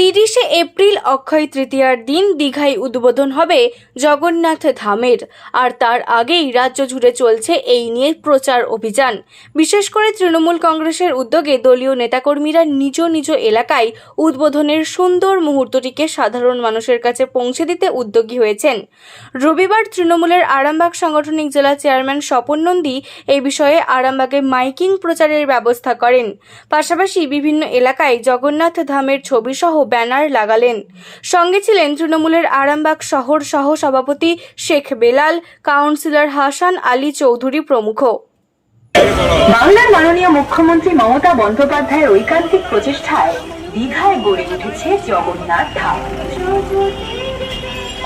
তিরিশে এপ্রিল অক্ষয় তৃতীয়ার দিন দীঘায় উদ্বোধন হবে জগন্নাথ ধামের। আর তার আগেই রাজ্য জুড়ে চলছে এই নিয়ে প্রচার অভিযান। বিশেষ করে তৃণমূল কংগ্রেসের উদ্যোগে দলীয় নেতাকর্মীরা নিজ নিজ এলাকায় উদ্বোধনের সুন্দর মুহূর্তটিকে সাধারণ মানুষের কাছে পৌঁছে দিতে উদ্যোগী হয়েছেন। রবিবার তৃণমূলের আরামবাগ সাংগঠনিক জেলা চেয়ারম্যান স্বপন নন্দী এই বিষয়ে আরামবাগে মাইকিং প্রচারের ব্যবস্থা করেন। পাশাপাশি বিভিন্ন এলাকায় জগন্নাথ ধামের ছবিসহ ব্যানার লাগালেন। সঙ্গে ছিলেন তৃণমূলের আরামবাগ শহর সহ সভাপতি শেখ বেলাল, কাউন্সিলর হাসান আলী চৌধুরী প্রমুখ। বাংলার মাননীয় মুখ্যমন্ত্রী মমতা বন্দ্যোপাধ্যায়ের ঐকান্তিক প্রচেষ্টায় দীঘায় গড়ে উঠেছে জগন্নাথ ধাম।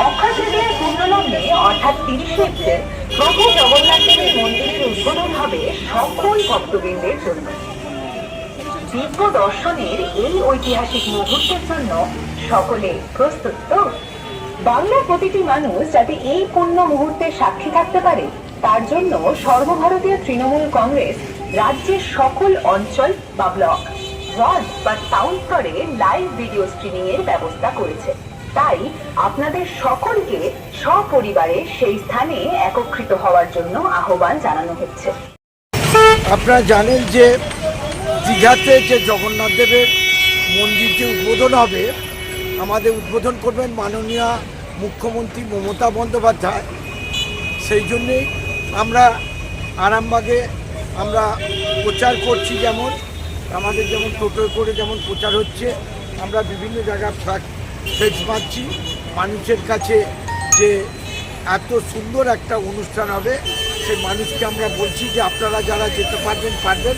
অক্ষয় তৃতীয়ার পূর্ণলগ্নে অর্থাৎ তিরিশে এপ্রিল, প্রভু জগন্নাথ দেবের মন্দিরের উদ্বোধন হবে সকল ভক্তবৃন্দের জন্য। দিব্য দর্শনের এই ঐতিহাসিক মুহূর্তের জন্য সকলে প্রস্তুত তো? বাংলার প্রতিটি মানুষ যাতে এই পূর্ণ মুহূর্তে সাক্ষী থাকতে পারে, তার জন্য সর্বভারতীয় তৃণমূল কংগ্রেস রাজ্যের সকল অঞ্চল বা ব্লক ওয়ার্ড বা টাউন স্তরে লাইভ ভিডিও স্ট্রিমিং এর ব্যবস্থা করেছে। তাই আপনাদের সকলকে সপরিবারে সেই স্থানে একত্রিত হওয়ার জন্য আহ্বান জানানো হচ্ছে। আপনারা জানেন যে দীঘাতে যে জগন্নাথ দেবের মন্দির যে উদ্বোধন হবে, আমাদের উদ্বোধন করবেন মাননীয় মুখ্যমন্ত্রী মমতা বন্দ্যোপাধ্যায়। সেই জন্যেই আমরা আরামবাগে আমরা প্রচার করছি যেমন, আমাদের যেমন টোটো করে যেমন প্রচার হচ্ছে, আমরা বিভিন্ন জায়গায় ফেস পাচ্ছি মানুষের কাছে যে এত সুন্দর একটা অনুষ্ঠান হবে, সেই মানুষকে আমরা বলছি যে আপনারা যারা যেতে পারবেন পারবেন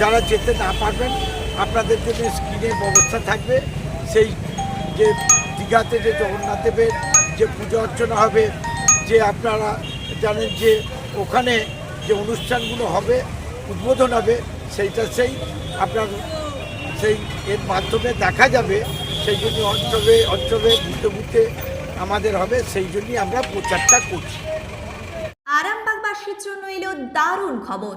যারা যেতে না পারবেন, আপনাদের জন্য স্ক্রিনের ব্যবস্থা থাকবে। সেই যে দীঘাতে যে জগন্নাথ দেবের যে পুজো অর্চনা হবে, যে আপনারা জানেন যে ওখানে যে অনুষ্ঠানগুলো হবে, উদ্বোধন হবে, সেইটা সেই আপনার সেই এর মাধ্যমে দেখা যাবে। সেই জন্য অঞ্চলে অঞ্চলে বুথে বুথে আমাদের হবে, সেই জন্যই আমরা প্রচারটা করছি। আরামবাগবাসীর জন্য এলো দারুণ খবর।